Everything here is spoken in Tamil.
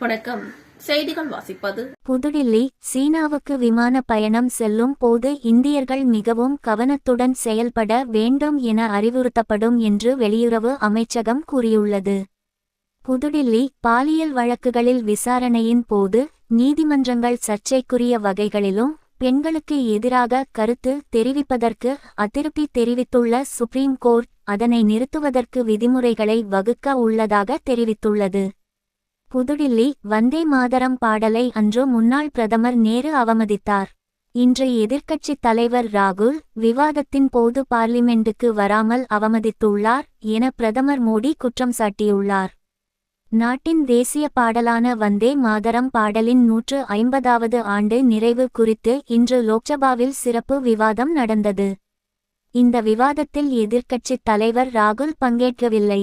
வணக்கம். செய்திகள் வாசிப்பது. புதுடில்லி சீனாவுக்கு விமான பயணம் செல்லும் போது இந்தியர்கள் மிகவும் கவனத்துடன் செயல்பட வேண்டும் என அறிவுறுத்தப்படும் என்று வெளியுறவு அமைச்சகம் கூறியுள்ளது. புதுடில்லி பாலியல் வழக்குகளில் விசாரணையின் போது நீதிமன்றங்கள் சர்ச்சைக்குரிய வகைகளிலும் பெண்களுக்கு எதிராக கருத்து தெரிவிப்பதற்கு அதிருப்தி தெரிவித்துள்ள சுப்ரீம் கோர்ட் அதனை நிறுத்துவதற்கு விதிமுறைகளை வகுக்க உள்ளதாக தெரிவித்துள்ளது. புதுடில்லி வந்தே மாதரம் பாடலை அன்று முன்னாள் பிரதமர் நேரு அவமதித்தார். இன்று எதிர்க்கட்சித் தலைவர் ராகுல் விவாதத்தின் போது பார்லிமெண்டுக்கு வராமல் அவமதித்துள்ளார் என பிரதமர் மோடி குற்றம் சாட்டியுள்ளார். நாட்டின் தேசிய பாடலான வந்தே மாதரம் பாடலின் நூற்று ஐம்பதாவது ஆண்டு நிறைவு குறித்து இன்று லோக்சபாவில் சிறப்பு விவாதம் நடந்தது. இந்த விவாதத்தில் எதிர்க்கட்சித் தலைவர் ராகுல் பங்கேற்கவில்லை.